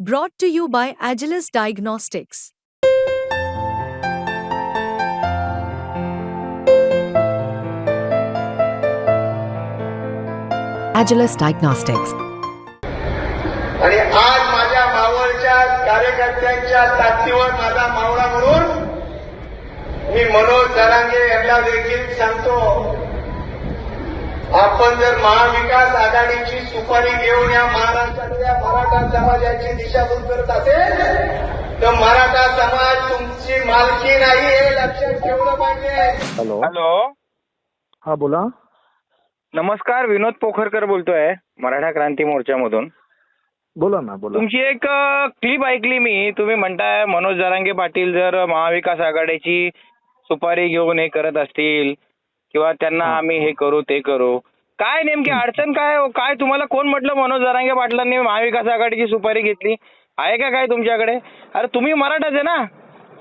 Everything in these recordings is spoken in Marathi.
Brought to you by Agilus Diagnostics. Agilus Diagnostics. आणि आज माझ्या मावळच्या कार्यकर्त्यांच्या ताकदीवर माझा मावळा म्हणून मी मनोज जरांगे यांना देखील सांगतो आपण जर महाविकास आघाडीची सुपारी घेऊन या महाराष्ट्रातल्या मराठा समाजाची दिशाभूल करत असेल तर मराठा समाज तुमची मालकी नाही हे लक्षात ठेवलं पाहिजे. हॅलो. हॅलो. हा बोला. नमस्कार विनोद पोखरकर बोलतोय मराठा क्रांती मोर्चामधून. बोला ना बोला. तुमची एक क्लिप ऐकली मी. तुम्ही म्हणताय मनोज जरांगे पाटील जर महाविकास आघाडीची सुपारी घेऊन हे करत असतील किंवा त्यांना आम्ही हे करू ते करू. काय नेमकी अडचण काय हो? काय तुम्हाला कोण म्हटलं? मनोज जरांगे पाटलांनी महाविकास आघाडीची सुपारी घेतली. आहे का काय तुमच्याकडे? अरे तुम्ही मराठाच आहे ना?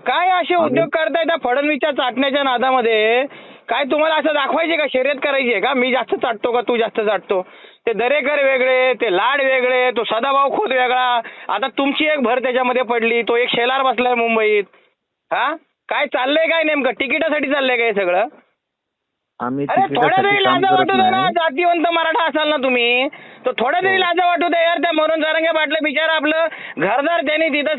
काय असे उद्योग करताय त्या फडणवीसच्या चाटण्याच्या नादामध्ये? काय तुम्हाला असं दाखवायचे का? शर्यत करायची आहे का? मी जास्त चाटतो का? तू जास्त चाटतो. ते दरेकर वेगळे ते लाड वेगळे तो सदाभाऊ खोत वेगळा. आता तुमची एक भर त्याच्यामध्ये पडली तो एक शेलार बसलाय मुंबईत. हा? काय चाललंय काय नेमकं? तिकिटासाठी चाललंय काय हे सगळं? आम्ही अरे थोडा तरी लाजा वाटू दे ना जातीवंत मराठा असाल ना तुम्ही तर थोडा तरी लाजा वाटू दे यार त्या मनोज जारंगे पाटलं बिचारा आपलं घरदार त्यांनी तिथं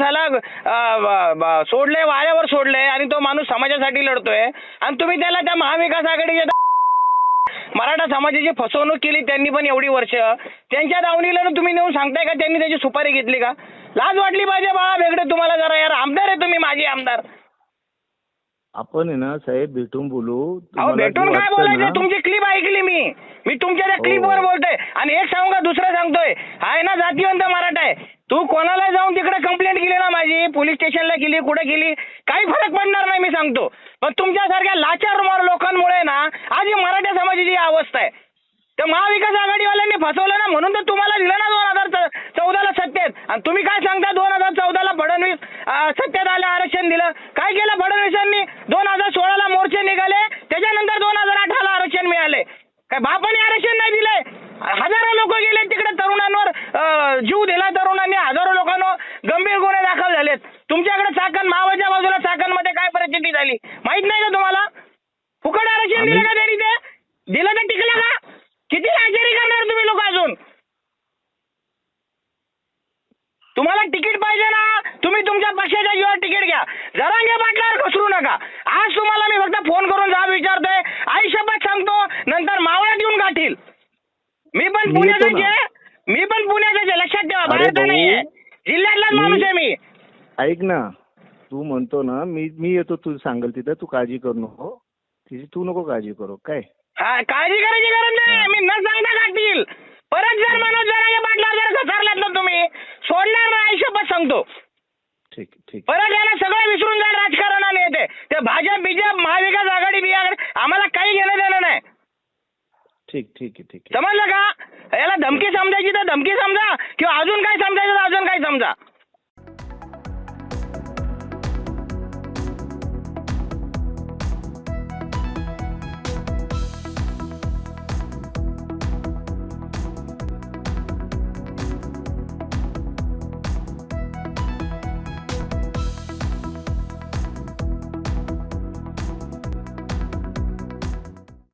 ब- सोडलंय वाऱ्यावर सोडलंय आणि तो माणूस समाजासाठी लढतोय. आणि तुम्ही त्याला त्या महाविकास आघाडीच्या मराठा समाजाची फसवणूक केली त्यांनी पण एवढी वर्ष. त्यांच्या दावणीला तुम्ही नेऊन सांगताय का त्यांनी त्याची सुपारी घेतली का? लाज वाटली पाहिजे बा वेगळे तुम्हाला जरा यार आमदार आहे तुम्ही माझे आमदार. आपण आहे ना साहेब भेटून बोलू. अहो तुम्हाला जे भेटून काय वाटतं बोलायचं? तुमची क्लिप ऐकली मी. मी तुमच्या त्या हो. क्लिपवर बोलतोय. आणि एक सांगू का दुसरं सांगतोय. आहे ना जातीवंत मराठा आहे. तू कोणाला जाऊन तिकडे कंप्लेंट केली ना माझी पोलीस स्टेशनला केली कुठे केली काही फरक पडणार नाही मी सांगतो. पण तुमच्यासारख्या लाचार मार लोकांमुळे ना आज ही मराठा समाजाची ही अवस्था आहे. तर महाविकास आघाडीवाल्यांनी फसवलं ना म्हणून तर तुम्हाला दिलं ना झाली माहीत नाही का तुम्हाला? फुकट आरक्षण दिलं का त्यांनी ते? दिलं तर टिकलं का? किती लाचारी करणार तुम्ही लोक अजून? तुम्हाला तिकीट पाहिजे ना? तुम्ही तुमच्या पक्षाच्या जीवावर तिकीट घ्या. जरांगे पाटलावर घसरू नका. आज तुम्हाला मी फक्त फोन करून जाब विचारतोय. आई शपथ सांगतो. नंतर मावळ्यात येऊन गाठील. मी पण पुण्याचाच ना. आहे. मी पण पुण्याचाच आहे. लक्षात ठेवा बाहेरचा भाऊ, नाहीये. जिल्ह्यातलाच माणूस आहे मी. ऐक ना. तू म्हणतो ना मी मी येतो तू सांगेल तिथं तू काळजी करू नको. तिची तू नको काळजी करू काय? हा काळजी करायची गरज नाही. मी न सांगता गाठील परत जर मनोज जरांगे पाटला जर घसरलात ना तुम्ही सोडणार नाही शपथ सांगतो. ठीक ठीक. परत याला सगळं विसरून जाईल राजकारणाने येते ते भाजप बीजेप महाविकास आघाडी बिघाडी आम्हाला काही घेणं देणं नाही. ठीक ठीक आहे ठीक आहे. समजलं का? याला धमकी समजायची तर धमकी समजा किंवा अजून काय समजायचं तर अजून काय समजा?